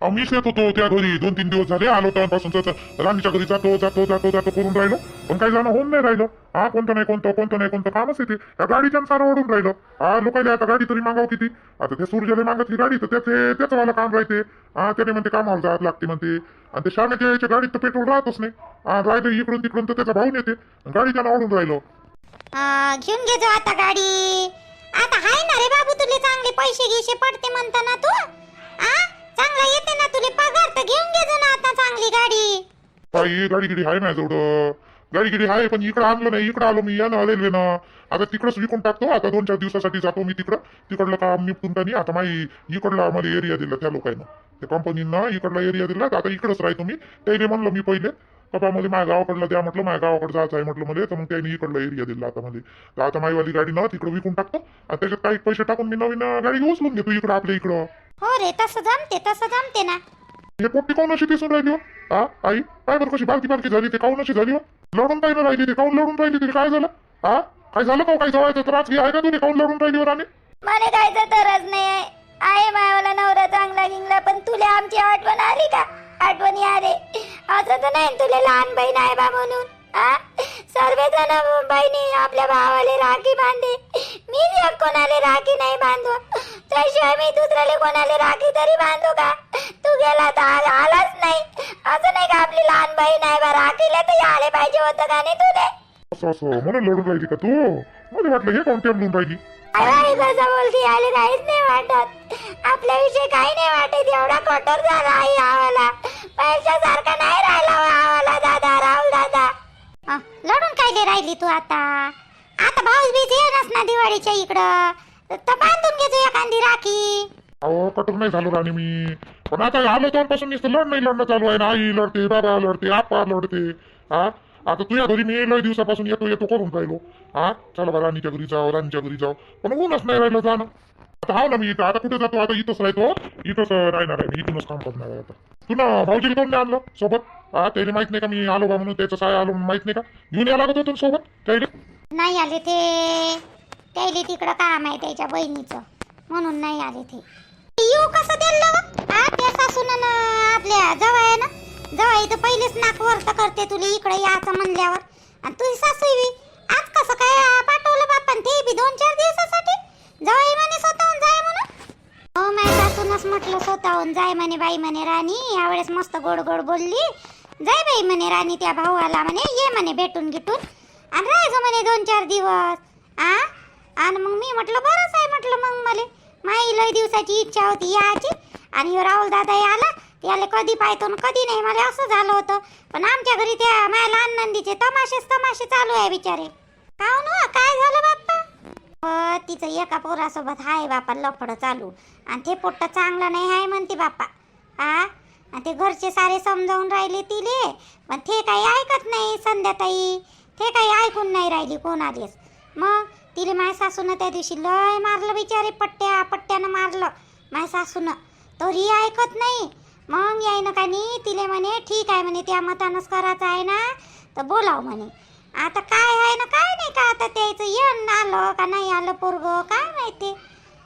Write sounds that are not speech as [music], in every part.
अहो मीच येत होतो त्या घरी. दोन तीन दिवस झाले आलो त्यापासून राणीच्या घरी जातो जातो जातो जातो करून राहिलो. पण काही जाणं होऊन नाही राहिलं. हा कोणतं नाही कोणतं कोणतं नाही कोणतं कामच येते त्या गाडीच्या सारं ओढून राहिलं. हा लोकांना आता गाडी तरी मागाव किती आता ते सूर्याला मागतली गाडी तर त्याचे त्याचं मला काम राहते. हा त्याने म्हणते कामाला जात लागते म्हणते. आणि ते शाळेच्या यायच्या गाडीत तर पेट्रोल राहतच नाही. हा राहिलं इकडून तिकडून तर त्याचा भाऊन येते गाडी त्याला ओढून राहिलो. घेऊन घे आता गाडी. आता हाय ना रे बाबू तुले चांगले पैसे घेशे पडते म्हणता ना तू चांगला येते ना तुले पगार तर घेऊन घे ना आता चांगली गाडी. काही गाडी गिडी आहे ना गाडी गिडी आहे पण इकडं आणलं नाही इकडं आलो मी या ना रेल्वे ना. आता तिकडंच विकून टाकतो आता दोन चार दिवसासाठी जातो मी तिकडं. तिकडलं काम निपटून त्यांनी आता माही इकडला आम्हाला एरिया दिला त्या लोकांना. त्या कंपनीनं इकडला एरिया दिला आता इकडंच राहतो मी. त्याने म्हणलं मी पहिले बाबा मला माझ्या गावाकडलं द्या म्हटलं माझ्या गावाकडे जायचं आहे म्हटलं मला तर मग त्यांनी इकडला एरिया दिला आता मध्ये तर आता माईवाली गाडी ना तिकडं विकून टाकतो. आणि त्याच्यात काही पैसे टाकून मी नवीन गाडी उचलून घेतो इकडं आपल्या इकडं. हो रे तसं जमते तसं जमते ना. हे पोट्टी काऊन अशी दिसून राहिली हो? हा आई काय बरं कशी बालकी बालकी झाली ते काऊन अशी झाली हो? लढून काय राहिली ते काऊन लढून राहिली ते काय झालं? हा काय झालं का हो? काय जवळचं त्रास घे आहे का तुझे काऊन लढून राहिली हो राणी? मला कायचा तरच नाही आहे आहे मायावाला नवरा चांगला गिंगला पण तुला आमची आठवण आली का? आठवणी आले असं तर नाही तुला लहान बहीण आहे बा म्हणून सर्व सर्वजण बहिणी आपल्या भावाले राखी बांधे मी कोणाले राखी नाही बांधू. त्याशिवाय मी दुसऱ्याले कोणाले राखी तरी बांधू का? तू गेला तर आलाच नाही. असं नाही का आपली लहान बहीण आहे बा राखीला तर आले पाहिजे होतं का नाही तुले? असं असं म्हणून लढून राहिली का तू? मला वाटलं हे कोणत्या म्हणून राहिली? आई कसं बोलती आले काहीच नाही वाटत. आपल्याविषयी काही नाही वाटत. एवढा कठोर झाला आई आवाला पैशासारखा नाही राहिला हो आवाला दादा. राहुल दादा. लढून काय राहिली तू आता? आता भाऊस बीज येणच ना दिवाळीच्या इकडं. तर बांधून घे तू एखादी राखी. अहो कठोर नाही झालो राणी मी. पण आता आलो तेव्हापासून नुसतं लढ नाही लढणं चालू आहे ना. आई लढते बाबा लढते आपा लढते. हा? आता तुझ्या घरी मी लय दिवसापासून येतो येतो करून राहिलो. हा? चला बा राणीच्या घरी जाऊ राणीच्या घरी जाऊ पण ऊनच नाही राहिलं जाणं. आता हा ना मी इथं. आता कुठे जातो? आता इथंच राहतो. इथंच राहणार आहे मी. इथूनच काम करणार आहे आता. तू ना भाऊजीला कोण नाही आणलं सोबत? हा त्याला माहीत नाही का मी आलो बा म्हणून त्याचं काय आलो म्हणून माहीत नाही का? घेऊन यायला लागत होतो सोबत त्याला? नाही आले ते. त्याले तिकडं काम आहे त्याच्या बहिणीचं. म्हणून नाही आले ते. येऊ कसं दिलं आपल्या सासून आपल्या जवळ ना? जवळ तर पहिलेच नाक वर्त करते तुला इकडे याचं म्हणल्यावर. आणि तुझी सासू बी आज कसं काय पाठवलं बाप्पा ते बी दोन चार दिवसासाठी? जवळ म्हणे स्वतःहून जाय म्हणून. हो माझ्या सासूनच म्हटलं स्वतःहून जाय म्हणे बाई म्हणे राणी यावेळेस मस्त गोड गोड बोलली. जाय बाई म्हणे राणी त्या भावाला म्हणे ये म्हणे भेटून गिटून. आणि राहायचो म्हणे दोन चार दिवस. आ? आणि मग मी म्हटलं बरंच आहे म्हटलं मग मला. माई लय दिवसाची इच्छा होती याची आणि राहुल दादा आला. याले कधी पाहतो न कधी नाही. मला असं झालं होतं. पण आमच्या घरी त्या माझ्या लहान नंदीचे तमाशेच तमाशे चालू आहे बिचारे. काहून हो? काय झालं बाप्पा? तिचं एका पोरासोबत आहे बापा लफडं चालू. आणि ते पोट्ट चांगलं नाही आहे म्हणते बाप्पा. आ? आणि ते घरचे सारे समजावून राहिले तिले. पण ते काही ऐकत नाही संध्याताई. ते काही ऐकून नाही राहिली कोणालेच. मग तिले माझ्या सासूनं त्या दिवशी लय मारलं बिचारे पट्ट्या पट्ट्यानं मारलं. माझ्या सासूनं. तरी ऐकत नाही. मग यायनं का नाही तिले म्हणे ठीक आहे म्हणे त्या मतानंच करायचं आहे ना. तर बोलाव म्हणे. आता काय आहे ना काय नाही का आता त्याचं येण आलं का नाही आलं पोरग काय माहिती.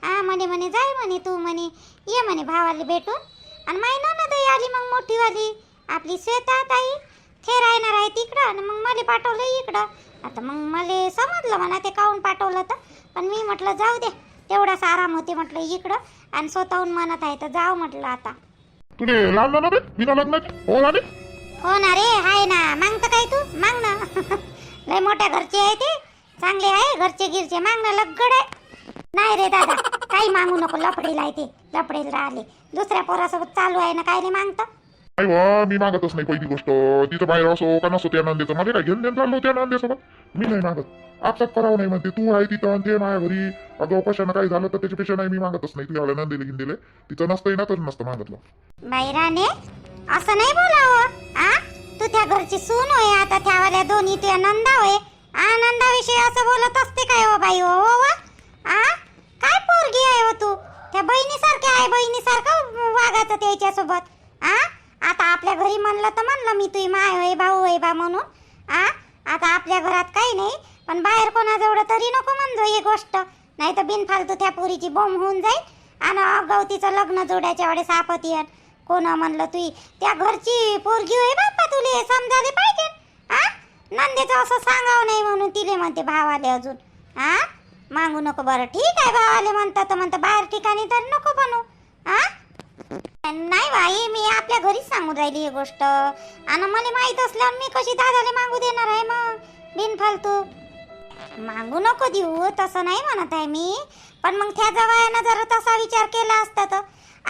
हा म्हणे म्हणे जाय म्हणे तू म्हणे. ये म्हणे भावाला भेटून. आणि माही ननदही आली मग मोठीवाली. आपली श्वेता ताई खेळ राहणार आहे तिकडं आणि मग मला पाठवलं इकडं. आता मग मला समजलं म्हणा ते काऊन पाठवलं तर. पण मी म्हटलं जाऊ दे तेवढाच आराम होते म्हटलं इकडं. आणि स्वतःहून म्हणत आहे तर जाऊ म्हटलं आता. तुले लहान ना बे बिना लग्नाची? हो राणी? हो ना रे आहे ना. मागतं काय तू? माग ना [laughs] लय मोठ्या घरचे आहे ते. चांगले आहे घरचे गिरचे मांग ना लगड आहे. नाही रे दादा काही मागू नको. लपडेला आहे ते. लपडेला राहिले. दुसऱ्या पोरासोबत चालू आहे ना काय नाही मागतं. नाही वा मी मागतच नाही पहिली गोष्ट. तिथं बाहेर असो का नसो त्या नंदेचं. मला काय घेऊन देऊन चाललो त्या नंदेसोबत? मी नाही मागत. आपसात करावं नाही म्हणते. तू आहे तिथं आणि ते माझ्या घरी. अगं कशानं काही झालं तर त्याच्यापेक्षा नाही मी मागतच नाही. तुझ्या नंदेला घेऊन दिले. तिथं नसतं ना तर नसतं मागतलं. बाईराने असं नाही बोलावं. आ? तू त्या घरची सून होय आता त्यावाल्या दोन्ही तुझ्या नंदा होय. आनंदाविषयी असं बोलत असते काय हो बाई हो, हो हो आ? काय पोरगी आहे हो तू? त्या बहिणीसारख्या आहे बहिणीसारखं वागायचं त्याच्यासोबत. आ? आता आपल्या घरी म्हणलं तर म्हणलं मी तुझी माय होय भाऊ होय बा म्हणून. आ? आता आपल्या घरात काही नाही पण बाहेर कोणाजवळ तरी नको म्हणजो ही गोष्ट. नाही तर बिनफालतू त्या पोरीची बोंब होऊन जाईल. आणि अगाऊ लग्न जोड्याच्या वेळेस आपत येत कोण म्हणलं तुई त्या घरची पोरगी होय बाप्पा तुले समजाले पाहिजे. आ? नंदेचं असं सांगावं नाही म्हणून तिले म्हणते भावाले अजून. आ? मागू नको बरं. ठीक आहे भावाले म्हणतात तर म्हणतं बाहेर ठिकाणी तर नको बनू आ? नाही बाई मी आपल्या घरीच सांगून राहिली ही गोष्ट. आणि मला माहीत असल्यावर मी कशी दादाले मागू देणार आहे मग बिनफालतू. मागू नको देऊ तसं नाही म्हणत आहे मी. पण मग त्या जवायानं जर तसा विचार केला असता तर.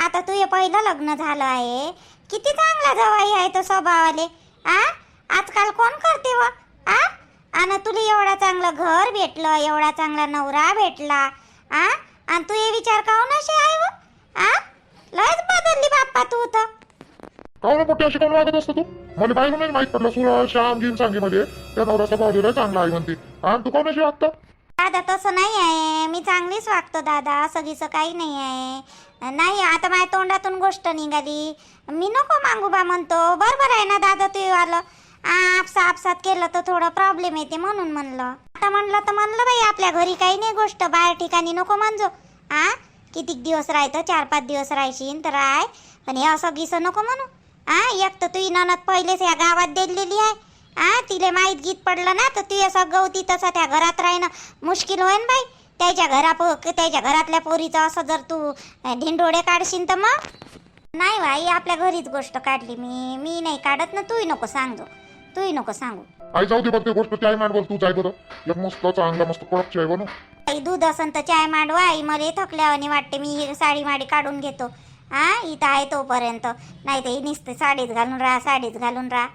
आता तुझे पहिलं लग्न झालं आहे. किती चांगला जवाई आहे तो स्वभावाले. आ? आजकाल कोण करते व? आ? आणि तुला एवढा चांगलं घर भेटलं एवढा चांगला नवरा भेटला. आ? आणि तू हे विचार काहून असे आहे व? आ? लयच बदलली बाप्पा तू तर काहून पोट्टी अशी कोण वागत असतो तू? मला नाही माहीत पडलं. श्याम सांगे मध्ये त्या स्वभाव चांगला आहे म्हणते. आणि तू कोण अशी वागतं दादा तसं नाही आहे. मी चांगलीच वागतो दादा. सगळीचं काही नाही आहे. नाही आता माझ्या तोंडातून गोष्ट निघाली. मी नको मागू बा म्हणतो. बरोबर आहे ना दादा तू आलं आपसा आपसात केलं तर थोडं प्रॉब्लेम येते म्हणून म्हणलं. आता म्हणलं तर म्हणलं बाई आपल्या घरी काही नाही गोष्ट. बाहेर ठिकाणी नको म्हणजो आ? कितीक दिवस राहतं? चार पाच दिवस राहशील तर राय हे असं गिसं नको म्हणू. आ एक तर तुझी ननद पहिलेच या गावात दिलेली आहे. आ तिले माहीत गीत पडलं ना तर ती असं गवती तसा त्या घरात राहणं मुश्किल होईन बाई. त्याच्या घरा त्याच्या घरातल्या पोरीचं असं जर तू अं, ढिंडोळे काढशील तर मग? नाही बाई आपल्या घरीच गोष्ट काढली मी. मी नाही काढत ना तूही नको सांगतो तूही नको सांगू. आई जाऊ दे बघ ते गोष्ट ती आई मांड बोल तू जाय बरं. एक मस्त चांगला मस्त कडक चाय बनव आई दूध असन तर चाय मांडवा. आई मला थकल्यावानी वाटते मी साडी माडी काढून घेतो. हा इथं आहे तोपर्यंत. नाही ते नुसते साडीच घालून राहा साडीच घालून राहा.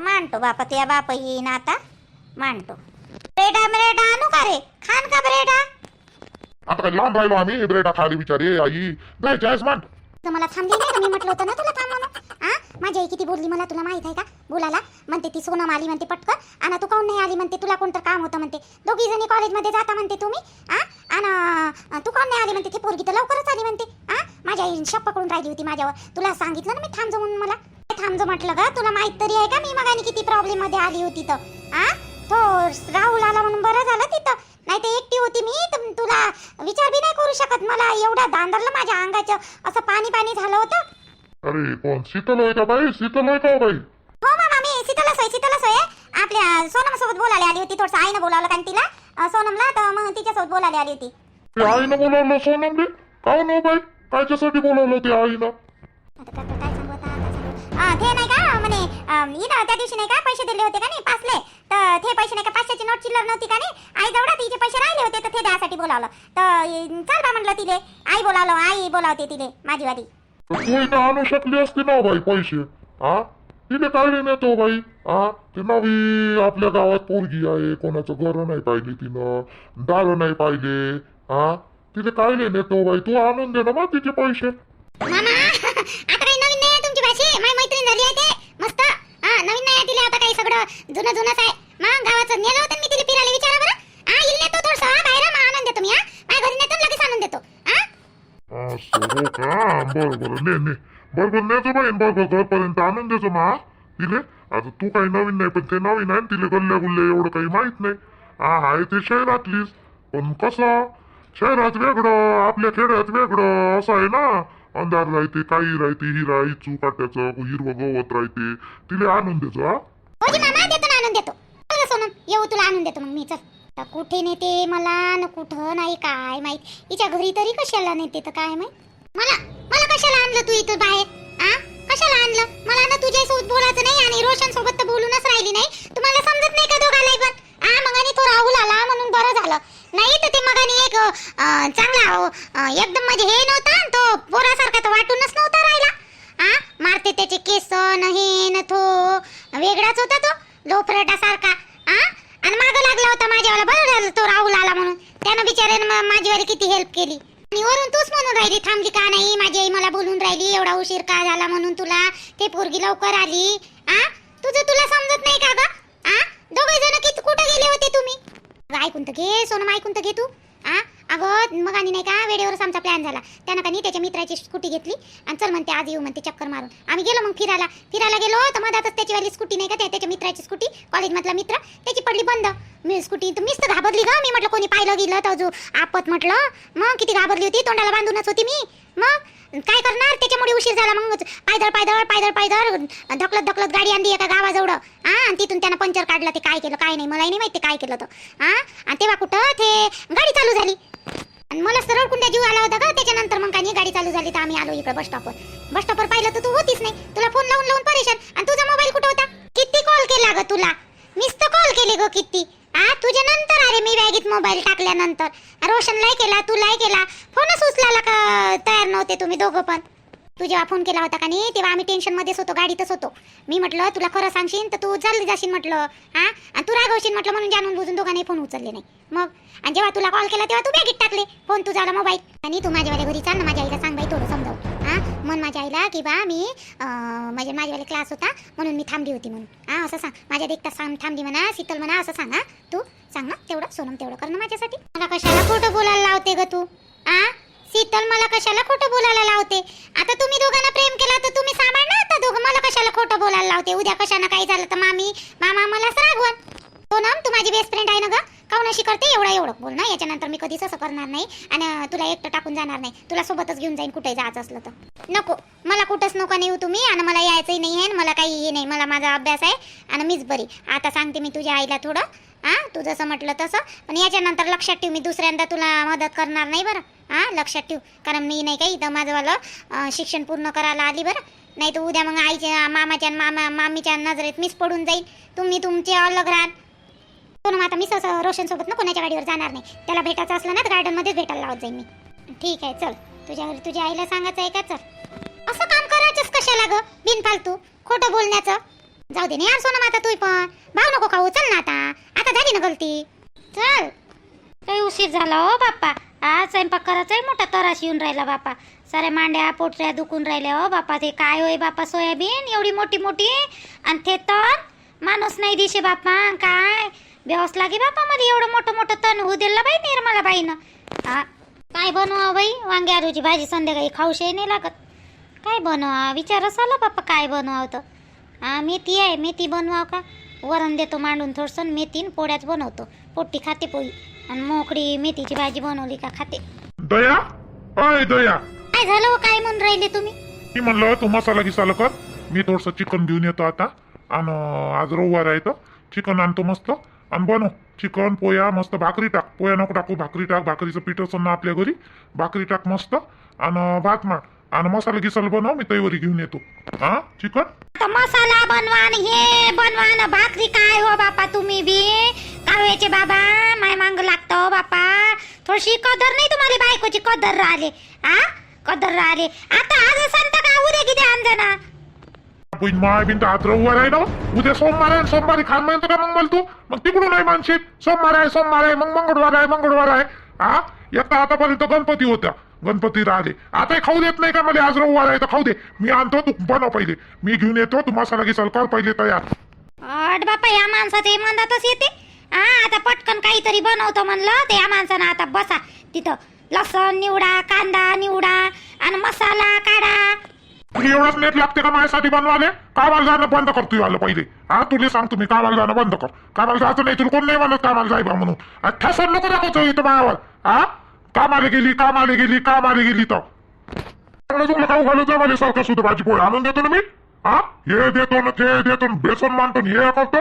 मांडतो बापा तुझ्या बाप येईन आता. मांडतो. ब्रेडा ब्रेडा आणू का रे? खान का ब्रेडा? आता काय लांब राहिलो आम्ही? ब्रेडा खाली विचारे. आई चायस मांड. तर मला थांबली नाही का मी म्हटलं होतं ना तुला थांब म्हणून आ? माझी आई किती बोलली मला तुला माहीत आहे का? बोलायला. म्हणते ती सोनम आली म्हणते पटकन. आणि तू काऊन नाही आली? म्हणते तुला कोणतं काम होतं? म्हणते. दोघी जणी कॉलेजमध्ये जाता म्हणते तुम्ही. आ? आणि तू काऊन नाही आली म्हणते? ती पोरगी तर लवकरच आली म्हणते. आ? माझ्या आई शप पकडून राहिली होती माझ्यावर. तुला सांगितलं ना मी थांबजो म्हणून मला? थांबजो म्हटलं का तुला माहीत तरी आहे का मी मगाने किती प्रॉब्लेममध्ये आली होती तर? आ? तो राहुल आला म्हणून बरं झालं तिथं. नाही तर एकटी होती मी तुला विचार बी नाही करू शकत. मला एवढा दांदरलं माझ्या अंगाचं. असं पाणी पाणी झालं होतं? अरे कोण? शीतल होय का बाई? शीतल होय का हो बाई? हो मामा मी शीतला सोय शीतला सोय आपल्या सोनम सोबत बोलायला आली होती. थोडस आईनं बोलावलं कारण तिला? अं, सोनमला तर मग तिच्यासोबत बोलायला आली होती. ते आईनं बोलावलं सोनमले? काहून हो बाई? कायच्यासाठी बोलावलं ते आईनं? आता काय काय सांगू आता, काय सांगू? अं, ते नाही का? म्हणे अं, इथं त्या दिवशी नाही का पैसे दिले होते का नाही? पाचले. तर ते पैसे नाही का? पाचशेची नोट चिल्लर नव्हती का नाही? आई जवळ तिचे पैसे राहिले होते तर ते द्यासाठी बोलावलं. तर अं, चल बा म्हटलं तिले. आई बोलावलं आई बोलावते तिले माझी वाली. तर तू इथं आणू शकली असती ना बाई पैसे? हा? तिने काय नेतो बाई? हा? ती नवी आपल्या गावात पोरगी आहे कोणाचं घर नाही पाहिजे तिनं दार नाही पाहिजे हा? तिथे काय नेतो बाई तू आणून दे ना मग तिचे पैसे. मामा [laughs] आता काही नवीन नाही आहे तुमची भाषी माझी मैत्रीण झाली आहे ते. मस्त. हा नवीन नाही आहे तिला आता काही सगळं जुनं जुनंच आहे. मग गावाचं नेलं होतं मी तिला फिरायला विचारा बरं. हा इल नेतो थोडस हा बाहेर मग आणून देतो मी हा. माझ्या घरी नेतो लगेच आणून देतो. हा? असं हो का? बरं बरं ने ने. बरं बरं नेतो बाई बरं घरपर्यंत आणून देतो ना तिले. आता तू काही नवीन नाही पण ते नवीन आहे तिले गल्ल्या गुल्ल्या एवढं काही माहीत नाही. हा आहे ते शहरातलीच पण कसं? शहरात वेगळं आपल्या खेड्यात वेगळं असं आहे ना? अंधार राहते काही राहते हिरा इचू काट्याचं हिरवं गवत राहते. तिले आणून देतो हा? आणून देतो. सोनम येऊ तुला आणून देतो मग मी चल. कुठे नेते मला न कुठं नाही काय माहीत. हिच्या घरी तरी कशाला नेते तर काय माहीत? मला मला कशाला आणलं तू इथं बाहेर? कशाला आणलं? मला ना तुझ्या सोबत बोलायचं नाही आणि रोशन सोबत तर बोलूनच राहिली नाही. तुम्हाला समजत नाही का दोघाला पण आ मग आणि तो राहुल आला म्हणून बरं झालं. नाही तर ते मगाने एक चांगला एकदम म्हणजे हे नव्हता तो पोरासारखा तर वाटूनच नव्हता राहिला. आ मारते त्याचे केस न हे न तो वेगळाच होता तो लोफरटा सारखा आ आणि मागं लागला होता माझ्यावाला. बरं झालं तो राहुल आला म्हणून. त्यानं बिचाऱ्यानं मा- किती हेल्प केली. आणि वरून तूच म्हणून राहिली थांबली का नाही माझी आई मला बोलून राहिली एवढा उशीर का झाला म्हणून तुला? ते पोरगी लवकर आली. आ? तुझं तुला समजत नाही का ग? आ? दोघे जण किती कुठे गेले होते तुम्ही? ऐकून तर घे सोनम ऐकून तर घे तू. मग आणि नाही का वेळेवरच आमचा प्लॅन झाला. त्यानं का नाही त्याच्या मित्राची स्कूटी घेतली आणि चल म्हणते आज येऊ म्हणते चक्कर मारून. आम्ही गेलो मग फिरायला. फिरायला गेलो तर मधातच त्याची वाली स्कूटी नाही का त्याच्या मित्राची स्कूटी कॉलेजमधला मित्र त्याची पडली बंद. मी स्कूटी तर मीच तर घाबरली ग. मी म्हटलं कोणी पाहिलं गेलं तर जो आपत म्हटलं. मग किती घाबरली होती तोंडाला बांधूनच होती मी. मग काय करणार? त्याच्यामुळे उशीर झाला मग पायदळ पायदळ पायदळ पायदळ धकलत धकलत गाडी आणली एका गावाजवळ. हा आणि तिथून त्यानं पंचर काढलं ते काय केलं काय नाही मलाही नाही माहिती काय केलं तर हा आणि तेव्हा कुठं ते गाडी चालू झाली. आणि मला सरळ कुंड्या जीव आला होता का? त्याच्यानंतर मग काही गाडी चालू झाली तर आम्ही आलो इकडे बस स्टॉपवर बस स्टॉपवर पाहिलं तर तू होतीच नाही. तुला फोन लावून लावून परेशान. आणि तुझा मोबाईल कुठं होता? किती कॉल केला ग तुला? मीच तर कॉल केले ग किती? आ तुझ्या नंतर अरे मी बॅगेत मोबाईल टाकल्यानंतर. रोशनलाही केला तुलाही केला. फोनच उचलायला का तयार नव्हते तुम्ही दोघं पण? तू जेव्हा फोन केला होता का नाही तेव्हा आम्ही टेन्शन मध्येच होतो गाडीतच होतो. मी म्हटलं तुला खरं सांगशील तर तू चालली जाशील म्हटलं. हा? आणि तू रागवशील म्हटलं म्हणून जाणून बुजून दोघांनी फोन उचलले नाही. मग? आणि जेव्हा तुला कॉल केला तेव्हा तू बॅगेत टाकले. फोन तुझा मोबाईल आणि तू माझ्यावाल्या घरी चाल ना माझ्या आईला सांग बाई थोडं समजाव हा? मन माझ्या आईला की बा मी म्हणजे माझ्यावाले क्लास होता म्हणून मी थांबली होती म्हणून. हा असं सांग. माझ्या देखता सांग थांबली म्हणा शीतल म्हणा असं सांग हा. तू सांग ना तेवढं सोनम तेवढं कर ना माझ्यासाठी. मला कशाला खोटं बोलायला लावते ग तू? आ? शीतल मला कशाला खोटं बोलायला लावते? आता तुम्ही दोघांना प्रेम केला तर तुम्ही सांभाळ ना आता दोघं? मला कशाला खोटं बोलायला लावते? उद्या कशानं काही झालं तर मामी मामा मला रागवण. हो सोनम तू माझी बेस्ट फ्रेंड आहे ना ग? काऊन अशी करते? एवढा एवढं. बोल ना याच्यानंतर मी कधीच असं करणार नाही आणि तुला एकटं टाकून जाणार नाही. तुला सोबतच घेऊन जाईन कुठे जायचं असलं तर. नको. मला कुठंच नको नाही येऊ तुम्ही आणि मला यायचंही नाही आहे मला काही हे नाही. मला माझा अभ्यास आहे आणि मीच बरी. आता सांगते मी तुझ्या आईला थोडं. हां? तू जसं म्हटलं तसं. पण याच्यानंतर लक्षात ठेव मी दुसऱ्यांदा तुला मदत करणार नाही बरं. हां? लक्षात ठेव. कारण मी नाही काही इथं माझंवालं शिक्षण पूर्ण करायला आली बरं. नाही तर उद्या मग आईच्या मामाच्या मामा मामीच्या नजरेत मीच पडून जाईल. तुम्ही तुमचे अलग राहाल. पण आता मी सहसा रोशनसोबत ना कोणाच्या गाडीवर जाणार नाही. त्याला भेटायचं असलं ना तर गार्डनमध्येच भेटायला लावत जाईन मी. ठीक आहे चल. तुझ्या घरी तुझ्या आईला सांगायचं आहे का? चल. असं काम करायचंच कशाला गं? बिनफालतू. खोटं बोलण्याचं. जाऊ दे ना यार सोनम आता तू पण. भाव नको खाऊ चल ना आता. आता झाली ना गलती. चल. काही उशीर झाला हो बाप्पा. आज स्वयंपाक करायचा मोठा तरास येऊन राहिला बापा साऱ्या मांड्या पोटऱ्या दुखून राहिल्या हो बापा ते काय होय बापा सोयाबीन? एवढी मोठी मोठी? आणि ते तण? माणूस नाही दिसे बापा काय? बेवस लागे बापा मध्ये एवढं मोठं मोठं तण होऊ दिलं बाई निर्मला बाईनं. हा काय बनवा बाई? वांग्या आलूची भाजी संध्याकाळी खाऊशी नाही लागत. काय बनवा विचारच आला बाप्पा काय बनवावं तर? हा मेथी आहे मेथी बनवावं का? वरण देतो मांडून थोडंसं मेथी न पोळ्याच बनवतो. पोट्टी खाते पोळी. आणि मोकळी मेथीची भाजी बनवली का खाते. दया? अय दया! काय झालं हो? काय म्हणून राहिले तुम्ही? मी म्हणलं तू मसाला गिसाला कर. मी थोडस चिकन घेऊन येतो आता. आणि आज रविवार आहे तर चिकन आणतो मस्त. आणि बनव. चिकन पोया मस्त भाकरी टाक. पोया नको टाकू भाकरी टाक. भाकरीचं पीठ असेल ना आपल्या घरी. भाकरी टाक मस्त. आणि भात मार. आणि मसाला गिसाला बनव मी तैवरी घेऊन येतो. हा चिकन? आता मसाला बनवा आणि हे बनवा ना. भाकरी काय हो बापा तुम्ही बी? काव्याचे बाबा माय मांग लागतं हो बापा. थोडीशी कदर नाही तुम्हाला बायकोची? कदर राहिले. हा कदर राहिले. आता आज सांगता का उद्या किती आणजा ना पण माय बिन तर आज रविवार आहे ना उद्या सोमवार आहे सोमवारी खान म्हणतो का मग मला तू. मग तिकडून आहे मानशील सोमवार आहे सोमवार आहे मग मंगळवार आहे मंगळवार आहे. हा येता आतापर्यंत गणपती होत्या. गणपती राहिले आता खाऊ देत नाही का मला? आज रविवार आहे तर खाऊ दे. मी आणतो तू बनव पहिले. मी घेऊन येतो तू मसाला गिसाल कर पहिले तयार. अट बापा या माणसाचे मंदातच येते. हा आता पटकन काहीतरी बनवतो म्हणलं ते या माणसानं आता बसा. तिथं लसण निवडा कांदा निवडा आणि मसाला काढा. तुला एवढंच नेट लागते का माझ्यासाठी बनवाले कामाला जाणं बंद कर तू आलं पहिले. हा तुला सांगतो मी कामाला जाणं बंद कर. कामाला जायचं नाही तुला कोण नाही म्हणत कामाला जाय बा म्हणून. ठसन नको दाखवतो इथं मायावर. हा कामाला गेली कामाला गेली कामाला गेली तर. चांगलं खाऊ घालू दे मला सारखं सुद्धा भाजी पोळी. आणून देतो ना मी? हा? हे देतो ना ते देतो ना बेसन मानतो ना हे करतो.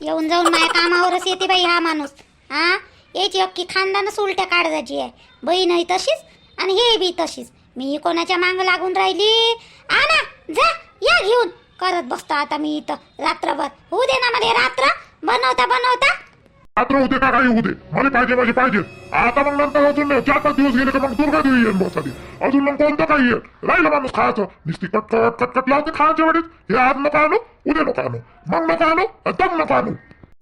येऊन जाऊन माझ्या कामावरच येते बाई हा माणूस. हा? याची अख्खी खानदानच उलट्या काढजाची आहे. बहीणही तशीच आणि हे बी तशीच. मी कोणाच्या मांग लागून राहिली? आणा जा या घेऊन. करत बसतो आता मी इथं. रात्रभर. होऊ दे ना मला रात्र. बनवता बनवता. रात्र होते का काही होते? मला पाहिजे माझे पाहिजे. आता मग नंतर अजून चार पाच दिवस गेले का मग दुर्गा देवी येईल बसाली. अजून मग कोणतं काही येईल राहिलं माणूस खायचं. नुसती कटकट कटकट लावते खायच्या वेळेस. हे आज नको आणू उद्या नको आणू. मग नको आणू दम नको आणू.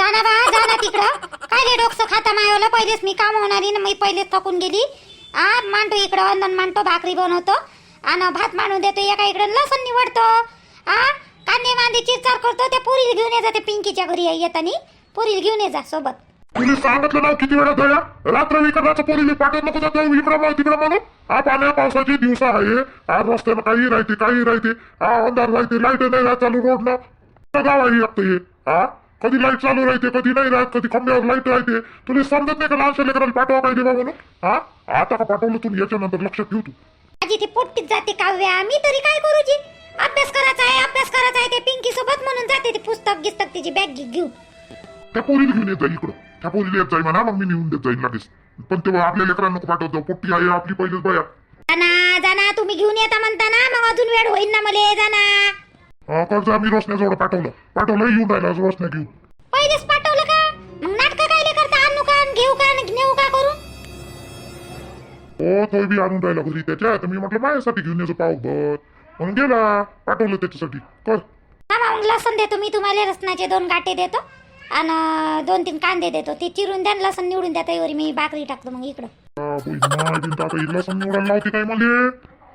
जाना बा जाना तिकडं. काय रे डोकसं खाता मायवलं? पहिलेच मी काम होणारी ना मी पहिलेच थकून गेली. आ मांडतो इकडं अंदन मांडतो भाकरी बनवतो. आणि भात मांडून देतो एका इकडं. लसण निवडतो. आ कांदे मांदे चिरचार करतो. त्या पुरी घेऊन ये जा पिंकीच्या घरी. येतानी. पुरी घेऊन ये जा सोबत. तुम्ही सांगितलं ना किती वेळा दया रात्र विकरणाचं पोरीले पाठवत नको जात इकडं मग तिकडं म्हणून हा पाण्या पावसाची दिवसा आहे. आज रस्त्यानं काही राहते काही राहते. हा अंधार राहते लाइट नाही राहत चालू रोड ना गाव आहे लागतं हे हा? कधी लाइट चालू राहते कधी नाही राहत कधी खंब्यावर लाइट राहते. तुला समजत नाही का लहानशा लेकराला पाठवा पाहिजे बा म्हणून? हा? आता का पाठवलं तुम्ही याच्यानंतर लक्षात ठेव तू. आजी ती पोट्टीत जाते काव्या. मी तरी काय करू जी? अभ्यास करायचा आहे अभ्यास करायचा आहे ते पिंकी सोबत म्हणून जाते ती पुस्तक गिस्तक तिची बॅग घेऊन त्या पोरीला घेऊन येत इकडं. पोरीला येत जाईल म्हणा मग मी नेऊन देत जाईल लगेच पण तेव्हा आपल्या लेकरांना नको पाठवतो पोट्टी आहे आपली पहिलेच बाया जाना जाना तुम्ही घेऊन येता म्हणता ना मग अजून वेळ होईल ना मले जाना अं, कर्ज आम्ही रोशण्याजवळ पाठवलं पाठवलं येऊन राहिला आज रोशन्या घेऊन पहिलेच पाठवलं का मग नाटकं कायले करता आणू का आणि घेऊ का आणि नेऊ का करू हो तो बी आणून राहिला घरी त्याच्या तर मी म्हटलं माझ्यासाठी घेऊन यायचं पावभर म्हणून गेला पाठवलं त्याच्यासाठी कर हा मग लसण देतो मी तुम्हाला लसणाचे दोन गाठे देतो आणि दोन तीन कांदे देतो. ते चिरून द्या आणि लसण निवडून द्या त्यावर मी भाकरी टाकतो मग इकडं. हा, ही लसण निवडायला लावते काय मला?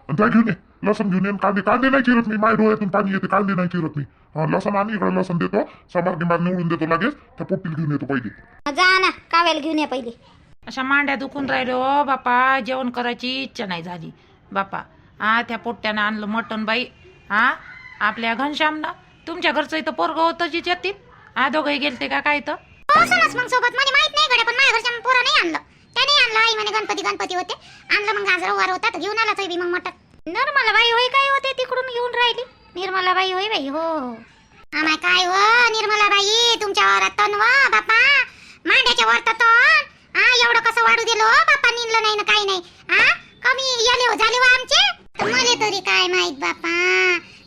आणि त्या घेऊन ये. लसण घेऊन ये कांदे कांदे नाही चिरत मी. माझ्या डोळ्यातून पाणी येते कांदे नाही चिरत मी. हा लसण आणि इकडे लसण देतो. समार गिमार निवडून देतो लगेच. त्या पोट्टीला घेऊन येतो पहिले. जा ना काव्याला घेऊन या पहिले. अशा मांड्या दुखून राहिलो बापा. जेवण करायची इच्छा नाही झाली. बापा हा त्या पोट्ट्यानं आणलं मटण बाई. हा आपल्या घनश्यामनं. तुमच्या घरचं इथं पोरगं होतं जी येतील हा दोघंही गेलते का? काय तर असं मग सोबत. मला माहीत नाही गड्या पण माझ्या घरच्या पोरं नाही आणलं. त्याने आणलं. आई म्हणे गणपती गणपती होते. आणलं मग गाजर वार होता तर घेऊन आला तो बी मग मटण. निर्मला बाई होई काय होते? तिकडून घेऊन राहिली. निर्मला बाई होई बाई हो. आम्हा काय हो निर्मला बाई तुमच्या वावरात तण व बापा. मांड्याच्या वर तर तण. हा एवढं कसं वाढू दिलं? हो बापा निघलं नाही ना काही नाही. हा कमी याले हो झाले हो आमचे? तर मले तरी काय माहीत बापा.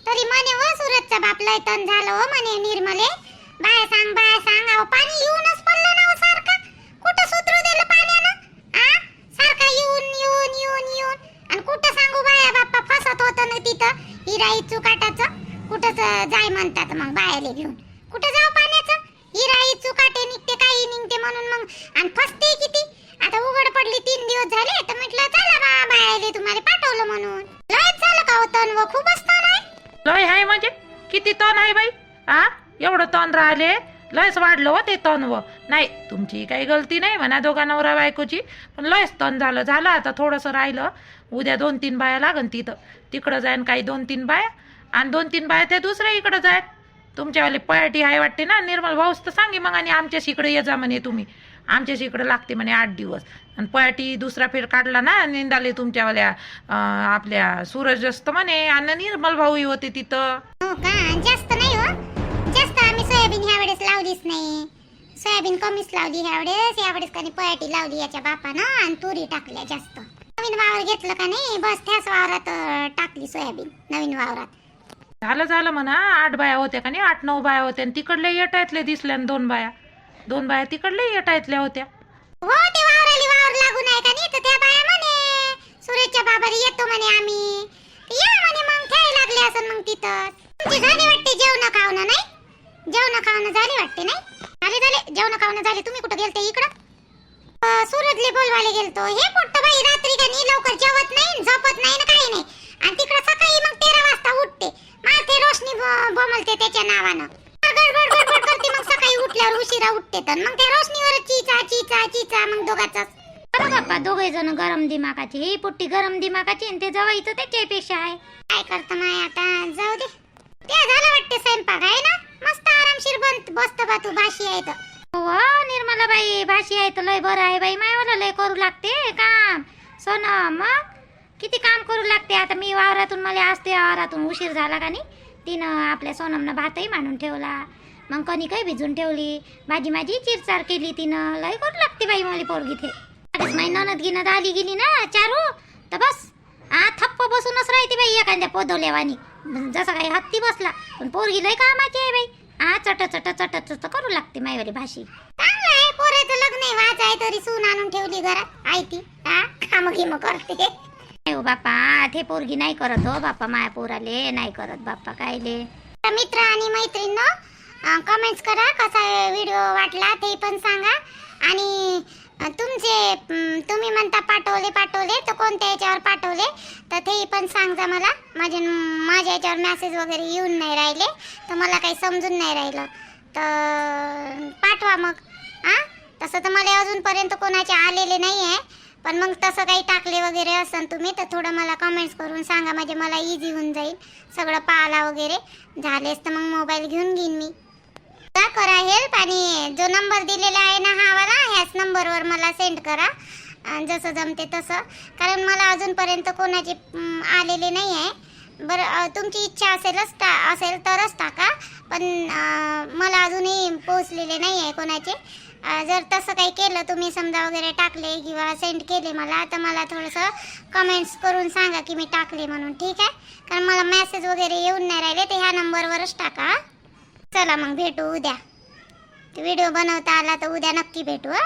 तरी म्हणे हो सुरतचा बाप लय तण झालं हो म्हणे निर्मले. बाय सांग बाय सांग. अहो पाणी येऊनच पडलं ना हो सारखं. कुठं सुधरू दिलं पाण्यानं? आ? सारखं येऊन येऊन येऊन येऊन. आणि कुठं सांगू बाया बाप्पा? फसत होतं ना तिथं. हिराई चुकाटाचं कुठंच जाय म्हणतात मग बायाले घेऊन. लयच वाढलं हो ते तन व. नाही तुमची काही गलती नाही म्हणा दोघा नवरा बायकोची पण लयच तण झालं झालं आता थोडंसं राहिलं. उद्या दोन तीन बाया लागन तिथं. तिकडं जाईन काही दोन तीन बाया आणि दोन तीन बाया त्या दुसऱ्या इकडं जायत तुमच्यावाले पयाटी आहे वाटते ना निर्मल भाऊस तर सांगे मग आणि आमच्याशी इकडे ये जा म्हणे तुम्ही. आमच्याशी इकडे लागते म्हणे आठ दिवस. आणि पयाटी दुसरा फेर काढला ना निंदाले तुमच्यावाल्या आपल्या सूरज असतं म्हणे आणि निर्मल भाऊही होते तिथं. हो सोयाबीन ह्या वेळेस लावलीच नाही. सोयाबीन कमीच लावली ह्या वेळेस या वेळेस पयाटी लावली याच्या बापानं आणि तुरी टाकल्या जास्त. नवीन वावर घेतलं का नाही बस त्याच वावरात अं, टाकली सोयाबीन नवीन वावरात. झालं झालं म्हणा आठ बाया होत्या का नाही आठ नऊ बाया होत्या आणि तिकडले येटायतले दिसल्या न दोन बाया. दोन बाया तिकडले येटायतल्या होत्या. हो ते वावराली वावर लागून आहे का नाही तर त्या बाया म्हणे सुरेशच्या बाबारी येतो म्हणे आम्ही. या म्हणे मग खेळायला लागले असं मग तिथं. तुमची झाली वाटते जेवण खावणं नाही? जेवण खावणं झाली वाटते नाही? झाले झाले. जेवण खावणं झाले. तुम्ही कुठं गेलते इकडं? सुरतले बोलवाले गेलतो. हे पोट्ट बाई रात्री का नाही लवकर जेवत नाही झोपत नाही ना काही नाही. आणि तिकडं सकाळी मग तेरा वाजता उठते. माथे रोशनी बोमलते त्याच्या नावानं. गडबड गडबड करते. मग सकाळी उठल्यावर उशिरा उठते तर. मग त्या रोशनीवर चिचा चिचा चिचा मग दोघाचाच. बाप्पा दोघे जण गरम दिमागाची. ही पुट्टी गरम दिमागाची आणि ते जवळ इथं त्याच्यापेक्षा आहे. काय करत नाही आता जाऊ दे ते झालं वाटते स्वयंपाक आहे ना मस्त आरामशीर बन बसत बा तू भाशी आहे तर हो निर्मला बाई भाशी आहे तर लय बरं आहे बाई. मायवाला लय करू लागते काम. सोन मग? किती काम करू लागते? आता मी वावरातून मला असते वावरातून. उशीर झाला का नाही? तिनं आपल्या सोनमनं भातही मांडून ठेवला. मग कणी काही भिजून ठेवली. भाजी माझी चिरचार केली तिनं. लय करू लागते बाई मला पोरगी ते. माई ननद गिनत आली गेली ना चारू. तर बस. आ थप्प बसूनच राहते बाई एखाद्या पोदवल्यावानी जसं काही हत्ती बसला. पण पोरगी लय कामाची आहे बाई. आ चट चट चट चट करू लागते माईवाली भाषी. चांगलं आहे पोराचं लग्न आहे वाच आहे तरी सून आणून ठेवली घरात. आयती हा काम गिम करते. नाही हो बापा ते पोरगी नाही करत हो बापा माया पोराले नाही करत बापा कायले. मित्र आणि मैत्रिणींनो कमेंट्स करा कसा व्हिडिओ वाटला ते पण सांगा. आणि तुमचे तुम्ही म्हणता पाठवले पाठवले तर कोणत्या याच्यावर पाठवले तर तेही पण सांगा मला. माझे माझ्या याच्यावर मॅसेज वगैरे येऊन नाही राहिले. तर मला काही समजून नाही राहिलं. तर पाठवा मग. हा तसं तर मला अजूनपर्यंत कोणाचे आलेले नाही आहे पण मग तसं काही टाकले वगैरे असन तुम्ही तर थोडं मला कमेंट्स करून सांगा. म्हणजे मला इझी होऊन जाईल सगळं पाहायला वगैरे. झालेच तर मग मोबाईल घेऊन घेईन मी. मला करा हेल्प आणि जो नंबर दिलेला आहे ना हा वाला ह्याच नंबरवर मला सेंड करा. जसं जमते तसं. कारण मला अजूनपर्यंत कोणाची आलेली नाही आहे. बरं तुमची इच्छा असेलच टा असेल तरच टाका. पण मला अजूनही पोचलेले नाही आहे कोणाचे. जर तसं काही केलं तुम्ही समजा वगैरे टाकले किंवा सेंड केले मला तर मला थोडंसं कमेंट्स करून सांगा की मी टाकले म्हणून. ठीक आहे? कारण मला मेसेज वगैरे येऊन नाही राहिले ते ह्या नंबरवरच टाका चला मग भेटू उद्या. व्हिडिओ बनवता आला तर उद्या नक्की भेटू हा?